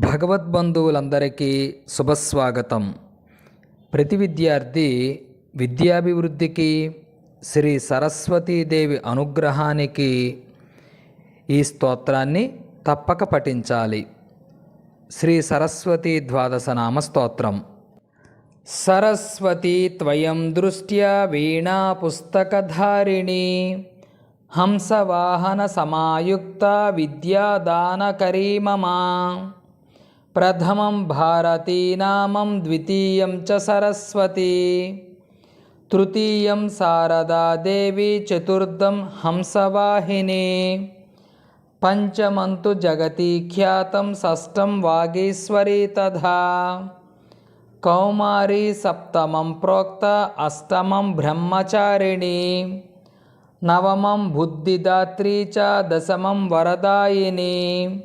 భగవద్బంధువులందరికీ శుభస్వాగతం. ప్రతి విద్యార్థి విద్యాభివృద్ధికి శ్రీ సరస్వతీదేవి అనుగ్రహానికి ఈ స్తోత్రాన్ని తప్పక పఠించాలి. శ్రీ సరస్వతీ ద్వాదశ నామ స్తోత్రం సరస్వతి త్వయం దృష్ట్యా వీణా పుస్తకధారిణి. హంసవాహన సమాయుక్త విద్యాదానకరీ మమ. ప్రథమం భారతీనామం ద్వితీయం చ సరస్వతి. తృతీయం శారదాదేవి చతుర్థం హంసవాహిని. పంచమంతు జగతి ఖ్యాతం షష్టం వాగీశ్వరీ తథా. కౌమారీ సప్తమం ప్రోక్త అష్టమం బ్రహ్మచారిణి. నవమం బుద్ధిదాత్రీ చ దశమం వరదాయిని.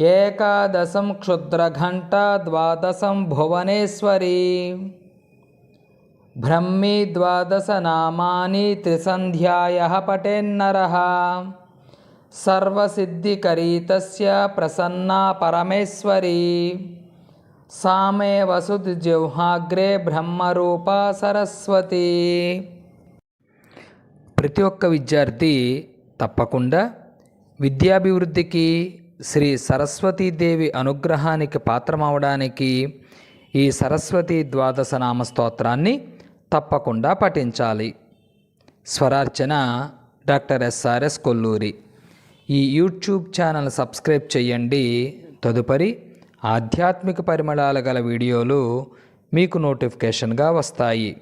ఏకాదశం క్షుద్రఘంట ద్వాదశం భువనేశ్వరి. బ్రహ్మీ ద్వాదశనామాని త్రిసంధ్యాయ పటేన్నర. సర్వసిద్ధికరీ తస్య ప్రసన్నా పరమేశ్వరీ. సామే వసుద్ బ్రహ్మరూపా సరస్వతి. ప్రతి ఒక్క విద్యార్థి తప్పకుండా విద్యాభివృద్ధికి శ్రీ సరస్వతీదేవి అనుగ్రహానికి పాత్రమవడానికి ఈ సరస్వతి ద్వాదశ నామ స్తోత్రాన్ని తప్పకుండా పఠించాలి. స్వరార్చన డాక్టర్ ఎస్ఆర్ఎస్ కొల్లూరి. ఈ యూట్యూబ్ ఛానల్ సబ్స్క్రైబ్ చేయండి. తదుపరి ఆధ్యాత్మిక పరిమళాలు గల వీడియోలు మీకు నోటిఫికేషన్గా వస్తాయి.